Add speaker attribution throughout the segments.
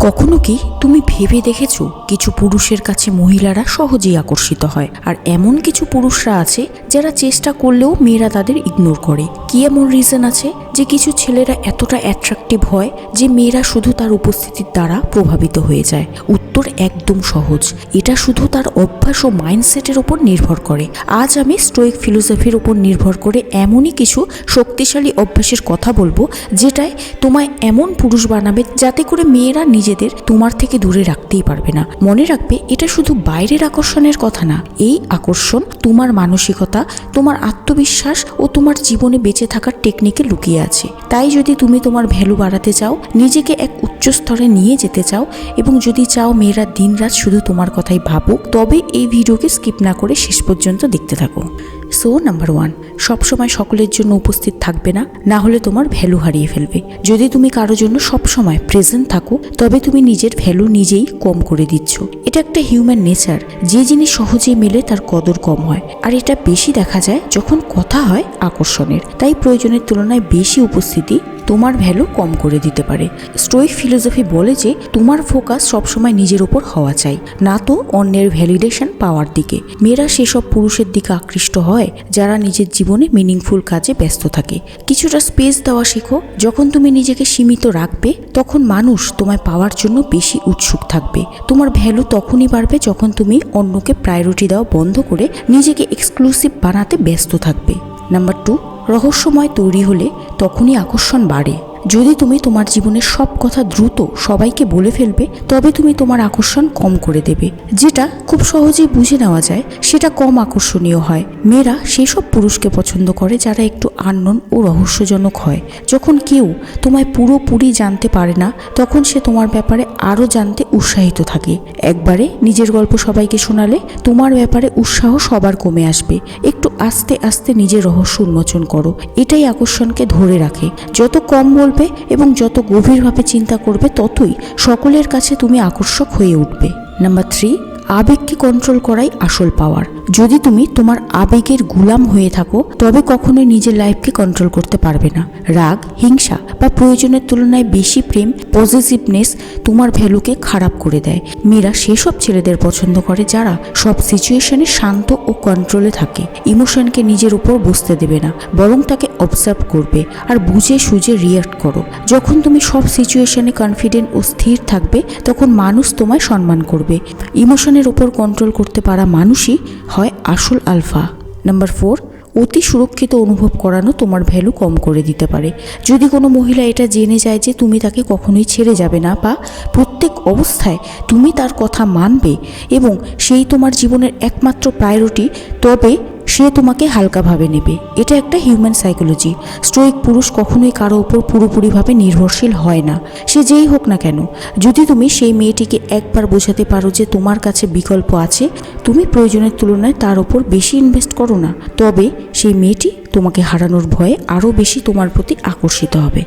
Speaker 1: কখনো কি তুমি ভেবে দেখেছ কিছু পুরুষের কাছে মহিলারা সহজেই আকর্ষিত হয়? আর এমন কিছু পুরুষরা আছে যারা চেষ্টা করলেও মেয়েরা তাদের ইগনোর করে। কি এমন রিজন আছে? যে কিছু ছেলেরা এতটা অ্যাট্রাকটিভ হয় যে মেয়েরা শুধু তার উপস্থিতির দ্বারা প্রভাবিত হয়ে যায়। উত্তর একদম সহজ। এটা শুধু তার অভ্যাস ও মাইন্ডসেটের উপর নির্ভর করে। আজ আমি স্টোইক ফিলোসফির উপর নির্ভর করে এমনই কিছু শক্তিশালী অভ্যাসের কথা বলব, যেটায় তোমায় এমন পুরুষ বানাবে যাতে করে মেয়েরা নিজেদের তোমার থেকে দূরে রাখতেই পারবে না। মনে রাখবে, এটা শুধু বাইরের আকর্ষণের কথা না। এই আকর্ষণ তোমার মানসিকতা, তোমার আত্মবিশ্বাস ও তোমার জীবনে বেঁচে থাকার টেকনিকে লুকিয়ে আছে। তাই যদি তুমি তোমার ভ্যালু বাড়াতে চাও, নিজেকে এক উচ্চ স্তরে নিয়ে যেতে চাও এবং যদি চাও মেয়েরা দিন রাত শুধু তোমার কথাই ভাবুক, তবে এই ভিডিওকে স্কিপ না করে শেষ পর্যন্ত দেখতে থাকো। সো নাম্বার ওয়ান সবসময় সকলের জন্য উপস্থিত থাকবে না না হলে তোমার ভ্যালু হারিয়ে ফেলবে। যদি তুমি কারও জন্য সবসময় প্রেজেন্ট থাকো, তবে তুমি নিজের ভ্যালু নিজেই কম করে দিচ্ছ। এটা একটা হিউম্যান নেচার যে জিনিস সহজেই মেলে তার কদর কম হয়। আর এটা বেশি দেখা যায় যখন কথা হয় আকর্ষণের, তাই প্রয়োজনের তুলনায় বেশি উপস্থিতি তোমার ভ্যালু কম করে দিতে পারে। স্টোইক ফিলোসফি বলে যে, তোমার ফোকাস সবসময় নিজের ওপর হওয়া চাই, না তো অন্যের ভ্যালিডেশন পাওয়ার দিকে। মেয়েরা সেসব পুরুষের দিকে আকৃষ্ট হয়, যারা নিজের জীবনে মিনিংফুল কাজে ব্যস্ত থাকে। কিছুটা স্পেস দেওয়া শেখো, যখন তুমি নিজেকে সীমিত রাখবে, তখন মানুষ তোমায় পাওয়ার জন্য বেশি উৎসুক থাকবে। তোমার ভ্যালু তখনই বাড়বে যখন তুমি অন্যকে প্রায়োরিটি দেওয়া বন্ধ করে নিজেকে এক্সক্লুসিভ বানাতে ব্যস্ত থাকবে। নাম্বার টু রহস্যময় তৈরি হলে তখনই আকর্ষণ বাড়ে। যদি তুমি তোমার জীবনের সব কথা দ্রুত সবাইকে বলে ফেলবে, তবে তুমি তোমার আকর্ষণ কম করে দেবে। যেটা খুব সহজেই বুঝে নেওয়া যায়, সেটা কম আকর্ষণীয় হয়। মেয়েরা সেসব পুরুষকে পছন্দ করে যারা একটু আননোন ও রহস্যজনক হয়। যখন কেউ তোমায় পুরোপুরি জানতে পারে না, তখন সে তোমার ব্যাপারে আরও জানতে উৎসাহিত থাকে। একবারে নিজের গল্প সবাইকে শোনালে তোমার ব্যাপারে উৎসাহ সবার কমে আসবে। একটু আস্তে আস্তে নিজের রহস্য উন্মোচন করো। এটাই আকর্ষণকে ধরে রাখে। যত কম বলবে এবং যত গভীরভাবে চিন্তা করবে ততই সকলের কাছে তুমি আকর্ষক হয়ে উঠবে। নাম্বার থ্রি আবেগকে কন্ট্রোল করাই আসল পাওয়ার যদি তুমি তোমার আবেগের গুলাম হয়ে থাকো, তবে কখনোই নিজের লাইফকে কন্ট্রোল করতে পারবে না। রাগ, হিংসা বা প্রয়োজনের তুলনায় বেশি প্রেম পজিটিভনেস তোমার ভ্যালুকে খারাপ করে দেয়। মেয়েরা সেসব ছেলেদের পছন্দ করে যারা সব সিচুয়েশনে শান্ত ও কন্ট্রোলে থাকে। ইমোশনকে নিজের উপর বসতে দেবে না, বরং তাকে অবজার্ভ করবে আর বুঝে সুঝে রিয়াক্ট করো। যখন তুমি সব সিচুয়েশনে কনফিডেন্ট ও স্থির থাকবে, তখন মানুষ তোমায় সম্মান করবে। ইমোশনের উপর কন্ট্রোল করতে পারা মানুষই হয় আসল আলফা। নাম্বার ফোর অতি সুরক্ষিত অনুভব করানো তোমার ভ্যালু কম করে দিতে পারে। যদি কোনো মহিলা এটা জেনে যায় যে তুমি তাকে কখনোই ছেড়ে যাবে না বা প্রত্যেক অবস্থায় তুমি তার কথা মানবে এবং সেই তোমার জীবনের একমাত্র প্রায়োরিটি তবে সে তোমাকে হালকাভাবে নেবে। এটা একটা হিউম্যান সাইকোলজি স্ট্রোয়িক পুরুষ কখনোই কারও ওপর পুরোপুরিভাবে নির্ভরশীল হয় না। সে যেই হোক না কেন, যদি তুমি সেই মেয়েটিকে একবার বোঝাতে পারো যে তোমার কাছে বিকল্প আছে, তুমি প্রয়োজনের তুলনায় তার ওপর বেশি ইনভেস্ট করো না। তবে সেই মেয়েটি তোমাকে হারানোর ভয়ে আরও বেশি তোমার প্রতি আকর্ষিত হবে।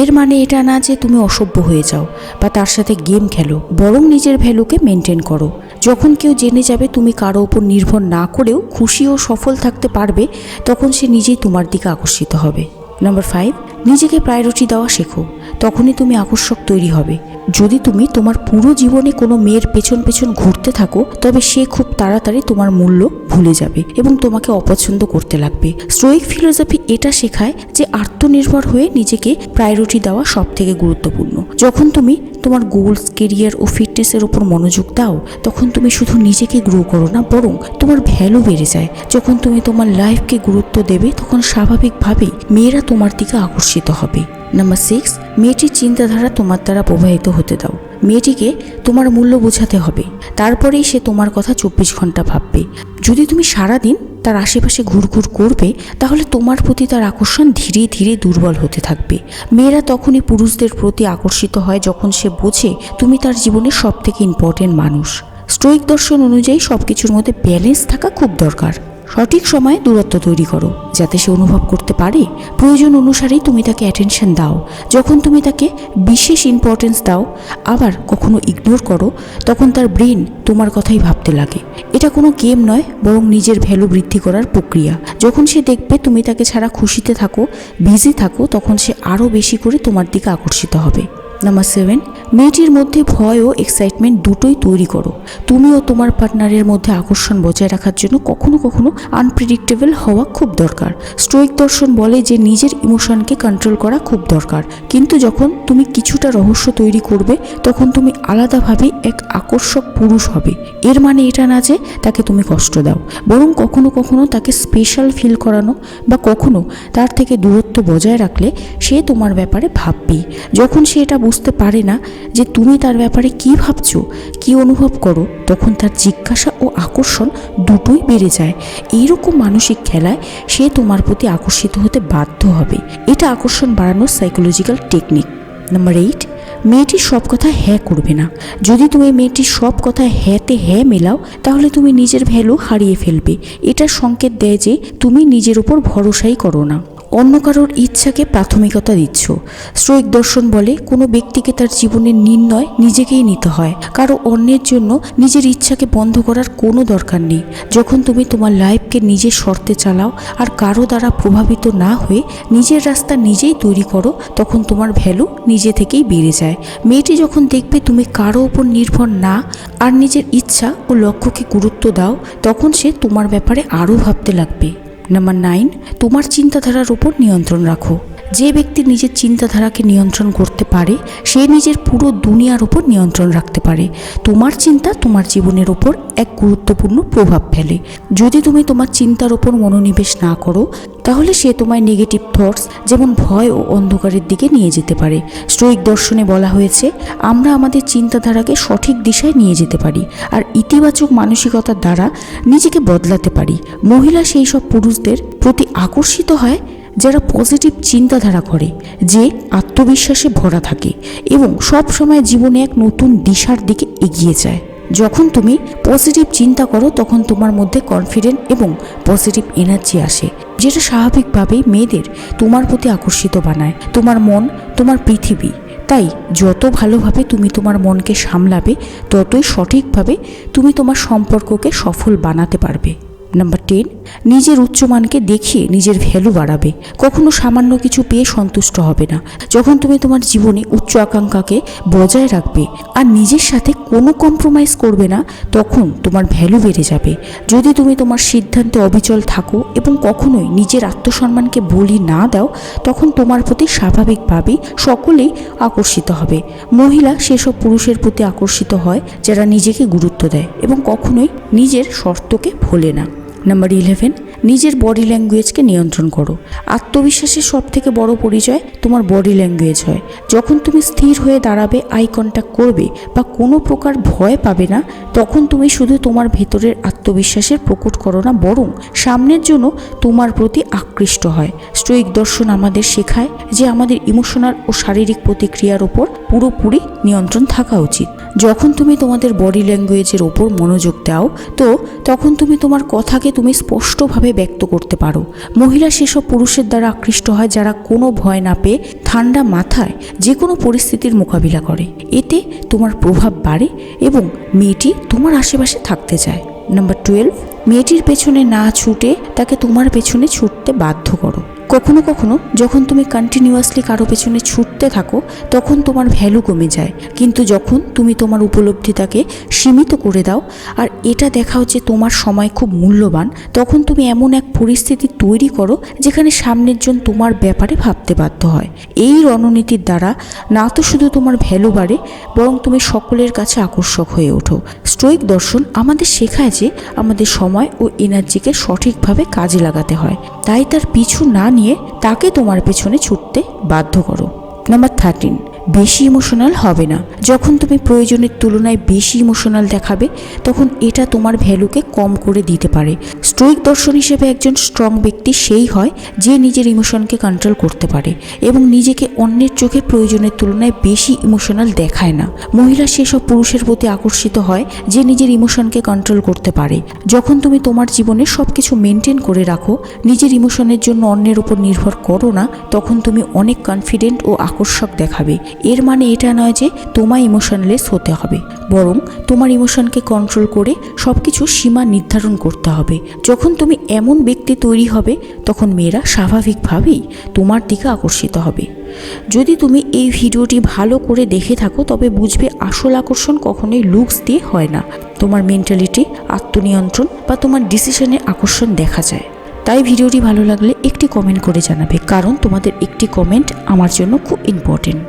Speaker 1: এর মানে এটা না যে তুমি অসভ্য হয়ে যাও বা তার সাথে গেম খেলো, বরং নিজের ভ্যালুকে মেনটেন করো। যখন কেউ জেনে যাবে তুমি কারও ওপর নির্ভর না করেও খুশি ও সফল থাকতে পারবে, তখন সে নিজেই তোমার দিকে আকর্ষিত হবে। নাম্বার ফাইভ নিজেকে প্রায়োরিটি দেওয়া শেখো। তখনই তুমি আকর্ষক তৈরি হবে। যদি তুমি তোমার পুরো জীবনে কোনো মেয়ের পেছন পেছন ঘুরতে থাকো, তবে সে খুব তাড়াতাড়ি তোমার মূল্য ভুলে যাবে এবং তোমাকে অপছন্দ করতে লাগবে। স্ট্রোয়িক ফিলোসফি এটা শেখায় যে আত্মনির্ভর হয়ে নিজেকে প্রায়োরিটি দেওয়া সব থেকে গুরুত্বপূর্ণ। যখন তুমি তোমার গোলস কেরিয়ার ও ফিটনেসের উপর মনোযোগ দাও, তখন তুমি শুধু নিজেকে গ্রো করো না, বরং তোমার ভ্যালু বেড়ে যায়। যখন তুমি তোমার লাইফকে গুরুত্ব দেবে, তখন স্বাভাবিকভাবেই মেয়েরা তোমার দিকে আকর্ষিত হবে। নাম্বার সিক্স মেয়েটির চিন্তাধারা তোমার দ্বারা প্রবাহিত হতে দাও। মেয়েটিকে তোমার মূল্য বোঝাতে হবে। তারপরেই সে তোমার কথা চব্বিশ ঘণ্টা ভাববে। যদি তুমি সারাদিন তার আশেপাশে ঘুরঘুর করবে, তাহলে তোমার প্রতি তার আকর্ষণ ধীরে ধীরে দুর্বল হতে থাকবে। মেয়েরা তখনই পুরুষদের প্রতি আকর্ষিত হয় যখন সে বোঝে তুমি তার জীবনে সব থেকে ইম্পর্টেন্ট মানুষ। স্টোইক দর্শন অনুযায়ী সব কিছুর মধ্যে ব্যালেন্স থাকা খুব দরকার। সঠিক সময়ে দূরত্ব তৈরি করো, যাতে সে অনুভব করতে পারে। প্রয়োজন অনুসারেই তুমি তাকে অ্যাটেনশন দাও। যখন তুমি তাকে বিশেষ ইম্পর্টেন্স দাও, আবার কখনো ইগনোর করো, তখন তার ব্রেন তোমার কথাই ভাবতে লাগে। এটা কোনো গেম নয়, বরং নিজের ভ্যালু বৃদ্ধি করার প্রক্রিয়া। যখন সে দেখবে তুমি তাকে ছাড়া খুশিতে থাকো বিজি থাকো, তখন সে আরও বেশি করে তোমার দিকে আকর্ষিত হবে। নাম্বার সেভেন মেয়েটির মধ্যে ভয় ও এক্সাইটমেন্ট দুটোই তৈরি করো। তুমি ও তোমার পার্টনারের মধ্যে আকর্ষণ বজায় রাখার জন্য কখনো কখনো আনপ্রেডিক্টেবল হওয়া খুব দরকার। স্টোইক দর্শন বলে যে নিজের ইমোশনকে কন্ট্রোল করা খুব দরকার। কিন্তু যখন তুমি কিছুটা রহস্য তৈরি করবে, তখন তুমি আলাদাভাবে এক আকর্ষক পুরুষ হবে। এর মানে এটা না যে তাকে তুমি কষ্ট দাও, বরং কখনো কখনো তাকে স্পেশাল ফিল করানো বা কখনো তার থেকে দূরত্ব বজায় রাখলে সে তোমার ব্যাপারে ভাববে। যখন সে এটা বুঝতে পারে না যে তুমি তার ব্যাপারে কি ভাবছ, কি অনুভব করো, তখন তার জিজ্ঞাসা ও আকর্ষণ দুটোই বেড়ে যায়। এইরকম মানসিক খেলায় সে তোমার প্রতি আকর্ষিত হতে বাধ্য হবে। এটা আকর্ষণ বাড়ানোর সাইকোলজিক্যাল টেকনিক নাম্বার এইট মেয়েটির সব কথা হ্যাঁ করবে না। যদি তুমি মেয়েটির সব কথা হ্যাঁতে হ্যাঁ মেলাও, তাহলে তুমি নিজের ভ্যালু হারিয়ে ফেলবে। এটা সংকেত দেয় যে তুমি নিজের উপর ভরসাই করো না। অন্য কারোর ইচ্ছাকে প্রাথমিকতা দিচ্ছ। স্ট্রোইক দর্শন বলে কোনো ব্যক্তিকে তার জীবনের নির্ণয় নিজেকেই নিতে হয়। কারও অন্যের জন্য নিজের ইচ্ছাকে বন্ধ করার কোনো দরকার নেই। যখন তুমি তোমার লাইফকে নিজের শর্তে চালাও আর কারও দ্বারা প্রভাবিত না হয়ে নিজের রাস্তা নিজেই তৈরি করো, তখন তোমার ভ্যালু নিজে থেকেই বেড়ে যায়। মেয়েটি যখন দেখবে তুমি কারও ওপর নির্ভর না আর নিজের ইচ্ছা ও লক্ষ্যকে গুরুত্ব দাও, তখন সে তোমার ব্যাপারে আরও ভাবতে লাগবে। নাম্বার নাইন তোমার চিন্তাধারার উপর নিয়ন্ত্রণ রাখো। যে ব্যক্তি নিজের চিন্তাধারাকে নিয়ন্ত্রণ করতে পারে, সে নিজের পুরো দুনিয়ার উপর নিয়ন্ত্রণ রাখতে পারে। তোমার চিন্তা তোমার জীবনের ওপর এক গুরুত্বপূর্ণ প্রভাব ফেলে। যদি তুমি তোমার চিন্তার ওপর মনোনিবেশ না করো, তাহলে সে তোমায় নেগেটিভ থটস যেমন ভয় ও অন্ধকারের দিকে নিয়ে যেতে পারে। স্টোইক দর্শনে বলা হয়েছে, আমরা আমাদের চিন্তাধারাকে সঠিক দিশায় নিয়ে যেতে পারি আর ইতিবাচক মানসিকতার দ্বারা নিজেকে বদলাতে পারি। মহিলা সেই সব পুরুষদের প্রতি আকর্ষিত হয় যারা পজিটিভ চিন্তাধারা করে, যে আত্মবিশ্বাসে ভরা থাকে এবং সব সময় জীবনে এক নতুন দিশার দিকে এগিয়ে যায়। যখন তুমি পজিটিভ চিন্তা করো, তখন তোমার মধ্যে কনফিডেন্ট এবং পজিটিভ এনার্জি আসে, যেটা স্বাভাবিকভাবেই মেয়েদের তোমার প্রতি আকর্ষিত বানায়। তোমার মন, তোমার পৃথিবী। তাই যত ভালোভাবে তুমি তোমার মনকে সামলাবে, ততই সঠিকভাবে তুমি তোমার সম্পর্ককে সফল বানাতে পারবে। নাম্বার টেন, নিজের উচ্চমানকে দেখিয়ে নিজের ভ্যালু বাড়াবে। কখনো সামান্য কিছু পেয়ে সন্তুষ্ট হবে না। যখন তুমি তোমার জীবনে উচ্চ আকাঙ্ক্ষাকে বজায় রাখবে আর নিজের সাথে কোনো কম্প্রোমাইজ করবে না, তখন তোমার ভ্যালু বেড়ে যাবে। যদি তুমি তোমার সিদ্ধান্তে অবিচল থাকো এবং কখনোই নিজের আত্মসম্মানকে বলি না দাও, তখন তোমার প্রতি স্বাভাবিকভাবেই সকলেই আকর্ষিত হবে। মহিলা সেসব পুরুষের প্রতি আকর্ষিত হয় যারা নিজেকে গুরুত্ব দেয় এবং কখনোই নিজের শর্তকে ভোলে না। নাম্বার ইলেভেন নিজের বডি ল্যাঙ্গুয়েজকে নিয়ন্ত্রণ করো। আত্মবিশ্বাসের সব থেকে বড় পরিচয় তোমার বডি ল্যাঙ্গুয়েজ হয়। যখন তুমি স্থির হয়ে দাঁড়াবে আই কন্ট্যাক্ট করবে বা কোনো প্রকার ভয় পাবে না, তখন তুমি শুধু তোমার ভেতরের আত্মবিশ্বাসের প্রকট করো না, বরং সামনের জন্য তোমার প্রতি আকৃষ্ট হয়। স্টোইক দর্শন আমাদের শেখায় যে আমাদের ইমোশনাল ও শারীরিক প্রতিক্রিয়ার ওপর পুরোপুরি নিয়ন্ত্রণ থাকা উচিত। যখন তুমি তোমাদের বডি ল্যাঙ্গুয়েজের ওপর মনোযোগ দাও, তো তখন তুমি তোমার কথাকে তুমি স্পষ্টভাবে ব্যক্ত করতে পারো। মহিলা সেসব পুরুষের দ্বারা আকৃষ্ট হয় যারা কোনো ভয় না পেয়ে ঠান্ডা মাথায় যে কোনো পরিস্থিতির মোকাবিলা করে। এতে তোমার প্রভাব বাড়ে এবং মেয়েটি তোমার আশেপাশে থাকতে চায়। নাম্বার টুয়েলভ, মেয়েটির পেছনে না ছুটে তাকে তোমার পেছনে ছুটতে বাধ্য করো। কখনো কখনো যখন তুমি কন্টিনিউয়াসলি কারও পেছনে ছুটতে থাকো, তখন তোমার ভ্যালু কমে যায়। কিন্তু যখন তুমি তোমার উপলব্ধিতাকে সীমিত করে দাও, আর এটা দেখাও যে তোমার সময় খুব মূল্যবান, তখন তুমি এমন এক পরিস্থিতি তৈরি করো, যেখানে সামনের জন তোমার ব্যাপারে ভাবতে বাধ্য হয়। এই রণনীতির দ্বারা না তো শুধু তোমার ভ্যালু বাড়ে, বরং তুমি সকলের কাছে আকর্ষক হয়ে ওঠো। স্টোইক দর্শন আমাদের শেখায় যে আমাদের সময় ও এনার্জিকে সঠিকভাবে কাজে লাগাতে হয়। তাই তার পিছু না নিয়ে তাকে তোমার পেছনে ছুটতে বাধ্য করো। নাম্বার থার্টিন বেশি ইমোশনাল হবে না। যখন তুমি প্রয়োজনের তুলনায় বেশি ইমোশনাল দেখাবে, তখন এটা তোমার ভ্যালুকে কম করে দিতে পারে। স্টোইক দর্শন হিসেবে একজন স্ট্রং ব্যক্তি সেই হয় যে নিজের ইমোশনকে কন্ট্রোল করতে পারে এবং নিজেকে অন্যের চোখে প্রয়োজনের তুলনায় বেশি ইমোশনাল দেখায় না। মহিলা সেসব পুরুষের প্রতি আকর্ষিত হয় যে নিজের ইমোশনকে কন্ট্রোল করতে পারে। যখন তুমি তোমার জীবনে সব কিছু মেনটেন করে রাখো, নিজের ইমোশনের জন্য অন্যের উপর নির্ভর করো না, তখন তুমি অনেক কনফিডেন্ট ও আকর্ষক দেখাবে। এর মানে এটা নয় যে তোমার ইমোশনলেস হতে হবে। বরং তোমার ইমোশনকে কন্ট্রোল করে সব কিছু সীমা নির্ধারণ করতে হবে। যখন তুমি এমন ব্যক্তি তৈরি হবে, তখন মেয়েরা স্বাভাবিকভাবেই তোমার দিকে আকর্ষিত হবে। যদি তুমি এই ভিডিওটি ভালো করে দেখে থাকো, তবে বুঝবে আসল আকর্ষণ কখনোই লুকস দিয়ে হয় না। তোমার মেন্টালিটি আত্মনিয়ন্ত্রণ বা তোমার ডিসিশনে আকর্ষণ দেখা যায়। তাই ভিডিওটি ভালো লাগলে একটি কমেন্ট করে জানাবে, কারণ তোমাদের একটি কমেন্ট আমার জন্য খুব ইম্পর্টেন্ট